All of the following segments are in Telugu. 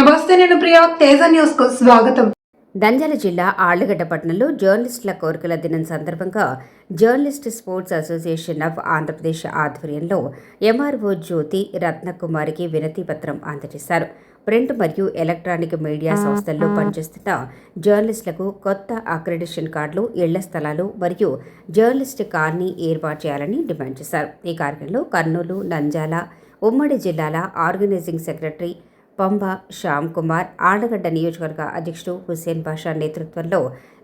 నమస్తే నేను ప్రియా తేజ న్యూస్కు స్వాగతం. నంద్యాల జిల్లా ఆళ్ళగడ్డ పట్టణంలో జర్నలిస్టుల కోరికల దినం సందర్భంగా journalist sports association of Andhra Pradesh ఆధ్వర్యంలో ఎంఆర్ఓ జ్యోతి రత్నకుమారికి వినతి పత్రం అందజేశారు. ప్రింట్ మరియు ఎలక్ట్రానిక్ మీడియా సంస్థల్లో పనిచేస్తున్న జర్నలిస్టులకు కొత్త అక్రెడిషన్ కార్డులు ఇళ్ళ స్థలాలు మరియు జర్నలిస్ట్ కాలనీ ఏర్పాటు చేయాలని డిమాండ్ చేశారు. ఈ కార్యక్రమంలో కర్నూలు నంద్యాల ఉమ్మడి జిల్లాల ఆర్గనైజింగ్ సెక్రటరీ పంబ శ్యామ్ కుమార్ ఆడగడ్డ నియోజకవర్గ అధ్యక్షుడు హుసేన్ బాషా నేతృత్వంలో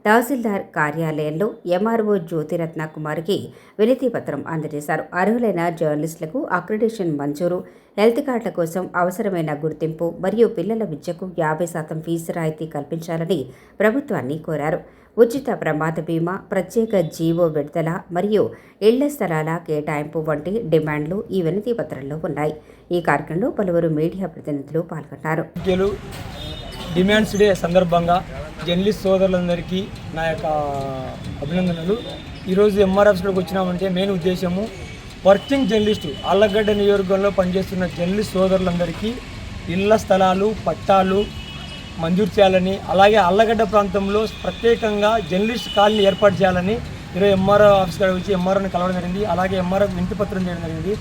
తహసీల్దార్ కార్యాలయంలో ఎంఆర్ఓ జ్యోతిరత్న కుమార్కి వినతి పత్రం అందజేశారు. అర్హులైన జర్నలిస్టులకు అక్రిడేషన్ మంజూరు హెల్త్ కార్డుల కోసం అవసరమైన గుర్తింపు మరియు పిల్లల విద్యకు యాభై శాతం ఫీజు రాయితీ కల్పించాలని ప్రభుత్వాన్ని కోరారు. ఉచిత ప్రమాద బీమా ప్రత్యేక జీవో విడుదల మరియు ఇళ్ళ స్థలాల కేటాయింపు వంటి డిమాండ్లు ఈ వినతి పత్రంలో ఉన్నాయి. ఈ కార్యక్రమంలో పలువురు మీడియా ప్రతినిధులు పాల్గొన్నారు. విద్యలు డిమాండ్స్ డే సందర్భంగా జర్నలిస్ట్ సోదరులందరికీ నా యొక్క అభినందనలు. ఈరోజు ఎంఆర్ఎఫ్స్లోకి వచ్చినామంటే మెయిన్ ఉద్దేశము వర్కింగ్ జర్నలిస్టు అల్లగడ్డ నియోజకవర్గంలో పనిచేస్తున్న జర్నలిస్ట్ సోదరులందరికీ ఇళ్ళ స్థలాలు పట్టాలు మంజూరు చేయాలని అలాగే అల్లగడ్డ ప్రాంతంలో ప్రత్యేకంగా జర్నలిస్ట్ కాలనీ ఏర్పాటు చేయాలని ఈరోజు ఎంఆర్ఓ ఆఫీస్ కాడ వచ్చి ఎంఆర్ఓని కలవడం జరిగింది అలాగే ఎంఆర్ఓ వింటి పత్రం చేయడం జరిగింది.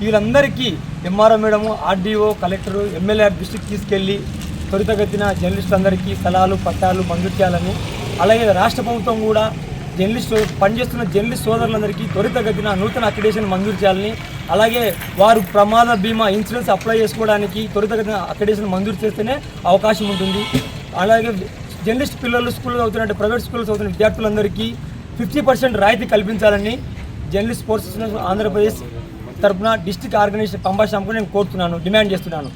వీళ్ళందరికీ MRO madam RDO collector MLA దృష్టికి తీసుకెళ్ళి త్వరితగతిన జర్నలిస్టులందరికీ స్థలాలు పట్టాలు మంజూరు చేయాలని అలాగే రాష్ట్ర ప్రభుత్వం కూడా జర్నలిస్ట్ పనిచేస్తున్న జర్నలిస్ట్ సోదరులందరికీ త్వరితగతిన నూతన అక్రిడేషన్ మంజూరు చేయాలని అలాగే వారు ప్రమాద బీమా ఇన్సూరెన్స్ అప్లై చేసుకోవడానికి త్వరితగతిన అక్రిడేషన్ మంజూరు చేస్తేనే అవకాశం ఉంటుంది. అలాగే జర్నలిస్ట్ పిల్లలు స్కూల్లో చదువుతున్నట్టు ప్రైవేట్ స్కూల్లో చదువుతున్న విద్యార్థులందరికీ ఫిఫ్టీ పర్సెంట్ రాయితీ కల్పించాలని జర్నలిస్ట్ స్పోర్ట్స్ ఆంధ్రప్రదేశ్ తరపున డిస్టిక్ ఆర్గనైజేషన్ పంబా నేను కోరుతున్నాను డిమాండ్ చేస్తున్నాను.